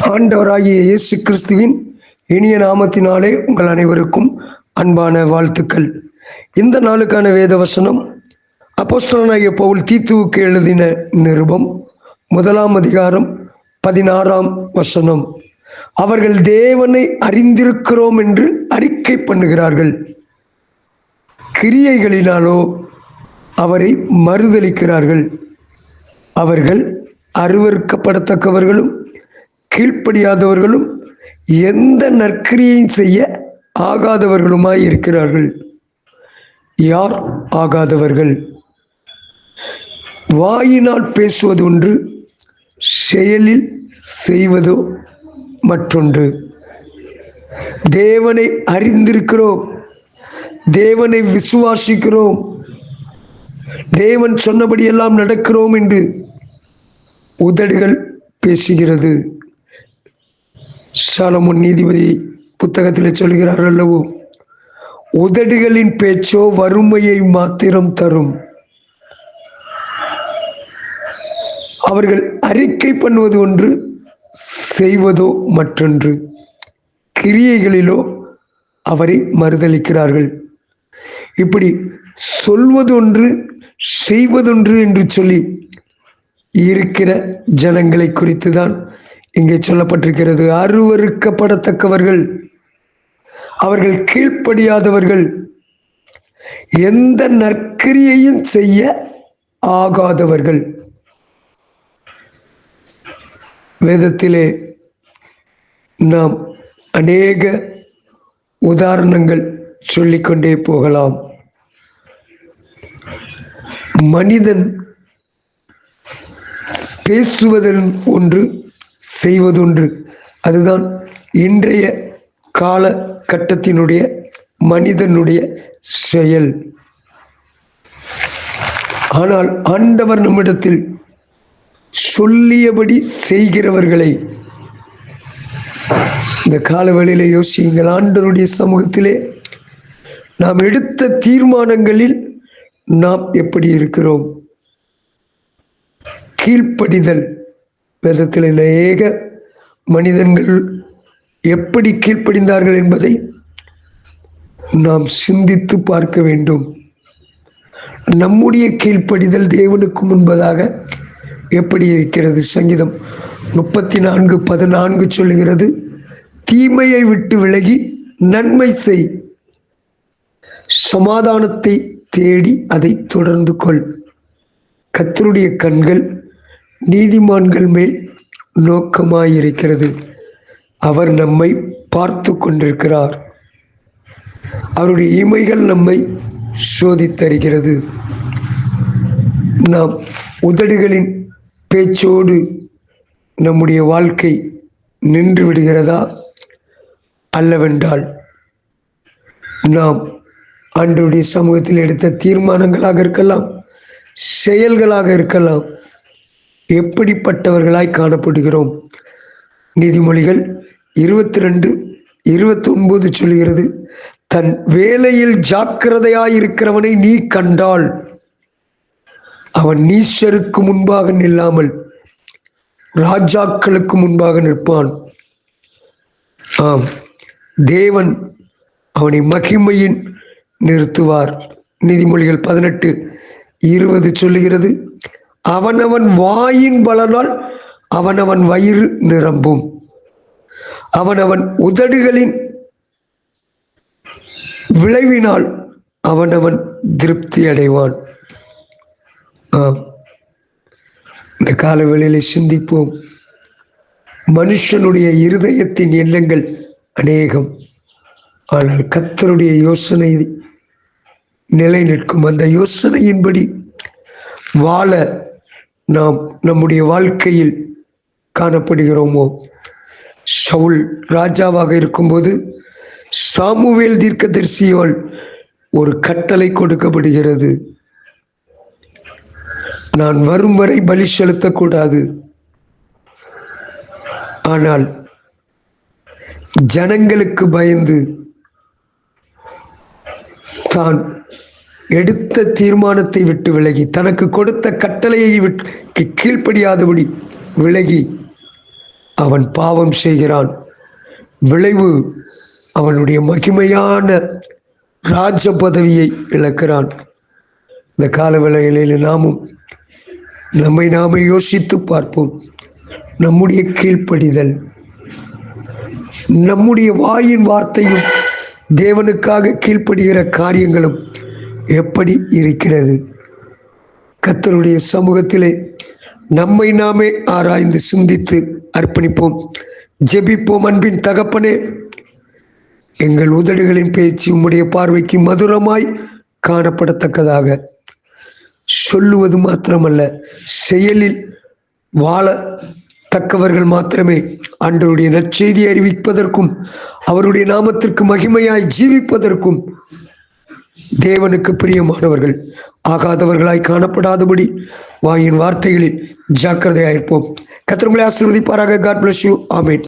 ஆண்டவராகிய இயேசு கிறிஸ்துவின் இனிய நாமத்தினாலே உங்கள் அனைவருக்கும் அன்பான வாழ்த்துக்கள். இந்த நாளுக்கான வேத வசனம் அப்போஸ்தலனாகிய பவுல் தீத்துவுக்கு எழுதின நிருபம் முதலாம் அதிகாரம் பதினாறாம் வசனம். அவர்கள் தேவனை அறிந்திருக்கிறோம் என்று அறிக்கை பண்ணுகிறார்கள். கிரியைகளினாலோ அவரை மறுதலிக்கிறார்கள். அவர்கள் அருவருக்கப்படத்தக்கவர்களும் கீழ்ப்படியாதவர்களும் எந்த நற்கிரியையும் செய்ய ஆகாதவர்களுமாய் இருக்கிறார்கள். யார் ஆகாதவர்கள்? வாயினால் பேசுவது ஒன்று செயலில் செய்வதோ மற்றொன்று. தேவனை அறிந்திருக்கிறோம் தேவனை விசுவாசிக்கிறோம் தேவன் சொன்னபடியெல்லாம் நடக்கிறோம் என்று உதடுகள் பேசுகிறது. சாலமுன் நீதிபதி புத்தகத்தில் சொல்கிறார் அல்லவோ உதடுகளின் பேச்சோ வறுமையை மாத்திரம் தரும். அவர்கள் அறிக்கை பண்ணுவது ஒன்று செய்வதோ மற்றொன்று. கிரியைகளிலோ அவரை மறுதளிக்கிறார்கள். இப்படி சொல்வதொன்று செய்வதொன்று என்று சொல்லி இருக்கிற ஜனங்களை குறித்து தான் இங்கே சொல்லப்பட்டிருக்கிறது அருவருக்கப்படத்தக்கவர்கள் அவர்கள் கீழ்ப்படியாதவர்கள் எந்த நற்கிரியையும் செய்ய ஆகாதவர்கள். வேதத்திலே நாம் அநேக உதாரணங்கள் சொல்லிக்கொண்டே போகலாம். மனிதன் பேசுவதன் ஒன்று செய்வதொன்று அதுதான் இன்றைய காலகட்டத்தினுடைய மனிதனுடைய செயல். ஆனால் ஆண்டவர் நம்மிடத்தில் சொல்லியபடி செய்கிறவர்களை இந்த காலவெளியில யோசியுங்கள். ஆண்டவருடைய சமூகத்திலே நாம் எடுத்த தீர்மானங்களில் நாம் எப்படி இருக்கிறோம்? கீழ்ப்படிதல். வேதத்தில் அநேக மனிதர்கள் எப்படி கீழ்ப்படிந்தார்கள் என்பதை நாம் சிந்தித்து பார்க்க வேண்டும். நம்முடைய கீழ்ப்படிதல் தேவனுக்கு முன்பதாக எப்படி இருக்கிறது? சங்கீதம் முப்பத்தி நான்கு பதினான்கு சொல்லுகிறது தீமையை விட்டு விலகி நன்மை செய். சமாதானத்தை தேடி அதை தொடர்ந்து கொள். கத்தருடைய கண்கள் நீதிமான்கள் மேல் நோக்கமாயிருக்கிறது. அவர் நம்மை பார்த்து கொண்டிருக்கிறார். அவருடைய இமைகள் நம்மை சோதித்தருகிறது. நாம் உதடுகளின் பேச்சோடு நம்முடைய வாழ்க்கை நின்று விடுகிறதா? அல்லவென்றால் நாம் அன்றைய சமூகத்தில் எடுத்த தீர்மானங்களாக இருக்கலாம் செயல்களாக இருக்கலாம் எப்படிப்பட்டவர்களாய் காணப்படுகிறோம்? நீதிமொழிகள் இருபத்தி ரெண்டு இருபத்தி ஒன்பது சொல்கிறது தன் வேலையில் ஜாக்கிரதையாயிருக்கிறவனை நீ கண்டால் அவன் நீச்சருக்கு முன்பாக நில்லாமல் ராஜாக்களுக்கு முன்பாக நிற்பான். ஆம் தேவன் அவனை மகிமையின் நிறுத்துவார். நீதிமொழிகள் பதினெட்டு இருபது சொல்லுகிறது அவனவன் வாயின் பலனால் அவனவன் வயிறு நிரம்பும். அவனவன் உதடுகளின் விளைவினால் அவனவன் திருப்தி அடைவான். இந்த காலவெளியில சிந்திப்போம். மனுஷனுடைய இருதயத்தின் எண்ணங்கள் அநேகம். ஆனால் கத்தருடைய யோசனை நிலை நிற்கும் அந்த யோசனையின்படி வாழ நாம் நம்முடைய வாழ்க்கையில் காணப்படுகிறோமோ? சவுல் ராஜாவாக இருக்கும்போது சாமுவேல் தீர்க்கதரிசியால் ஒரு கட்டளை கொடுக்கப்படுகிறது. நான் வரும் வரை பலி செலுத்தக்கூடாது. ஆனால் ஜனங்களுக்கு பயந்து தான் எடுத்த தீர்மானத்தை விட்டு விலகி தனக்கு கொடுத்த கட்டளையை விட்டு கீழ்ப்படியாதபடி விலகி அவன் பாவம் செய்கிறான். விளைவு அவனுடைய மகிமையான ராஜ பதவியை இழக்கிறான். இந்த கால வேளைகளில் நாமும் நம்மை நாமே யோசித்து பார்ப்போம். நம்முடைய கீழ்ப்படிதல் நம்முடைய வாயின் வார்த்தையும் தேவனுக்காக கீழ்ப்படுகிற காரியங்களும் எப்படி இருக்கிறது? கத்தருடைய சமூகத்திலே நம்மை நாமே ஆராய்ந்து சிந்தித்து அர்ப்பணிப்போம். ஜெபிப்போம் அன்பின் தகப்பனே. எங்கள் உதடுகளின் பேச்சு உம்முடைய பார்வைக்கு மதுரமாய் காணப்படத்தக்கதாக. சொல்லுவது மாத்திரமல்ல செயலில் வாழ தக்கவர்கள் மாத்திரமே. ஆண்டவருடைய நற்செய்தி அறிவிப்பதற்கும் அவருடைய நாமத்திற்கு மகிமையாய் ஜீவிப்பதற்கும் தேவனுக்கு பிரியமானவர்கள் ஆகாதவர்களாய் காணப்படாதபடி வாயின் வார்த்தைகளில் ஜாக்கிரதையாயிருப்போம். கத்திரங்களை ஆசீர்வதிப்பாராக. God bless you amen